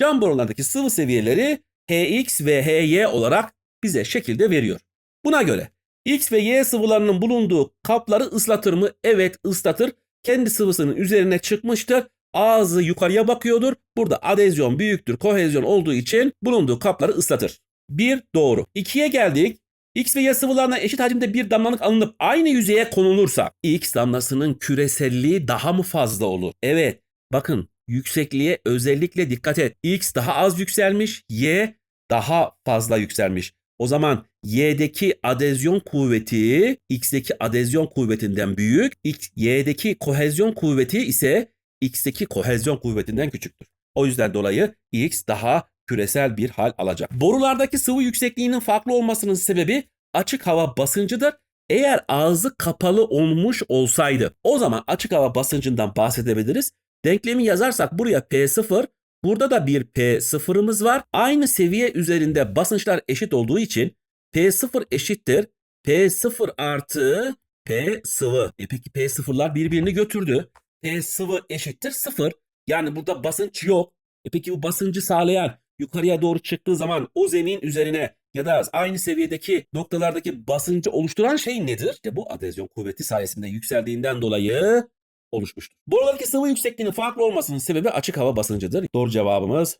Cam borulardaki sıvı seviyeleri Hx ve Hy olarak bize şekilde veriyor. Buna göre X ve Y sıvılarının bulunduğu kapları ıslatır mı? Evet ıslatır. Kendi sıvısının üzerine çıkmıştır. Ağzı yukarıya bakıyordur. Burada adezyon büyüktür, kohezyon olduğu için bulunduğu kapları ıslatır. Bir doğru. İkiye geldik. X ve Y sıvılarına eşit hacimde bir damlalık alınıp aynı yüzeye konulursa X damlasının küreselliği daha mı fazla olur? Evet. Bakın yüksekliğe özellikle dikkat et. X daha az yükselmiş, Y daha fazla yükselmiş. O zaman Y'deki adezyon kuvveti X'deki adezyon kuvvetinden büyük, X, Y'deki kohezyon kuvveti ise X'deki kohezyon kuvvetinden küçüktür. O yüzden dolayı X daha küresel bir hal alacak. Borulardaki sıvı yüksekliğinin farklı olmasının sebebi açık hava basıncıdır. Eğer ağzı kapalı olmuş olsaydı o zaman açık hava basıncından bahsedebiliriz. Denklemi yazarsak buraya P0, burada da bir P0'ımız var. Aynı seviye üzerinde basınçlar eşit olduğu için P0 eşittir. P0 artı P sıvı. E peki P sıfırlar birbirini götürdü. P sıvı eşittir 0. Yani burada basınç yok. E peki bu basıncı sağlayan yukarıya doğru çıktığı zaman o zemin üzerine ya da aynı seviyedeki noktalardaki basıncı oluşturan şey nedir? İşte bu adezyon kuvveti sayesinde yükseldiğinden dolayı oluşmuştur. Borulardaki sıvı yüksekliğinin farklı olmasının sebebi açık hava basıncıdır. Doğru cevabımız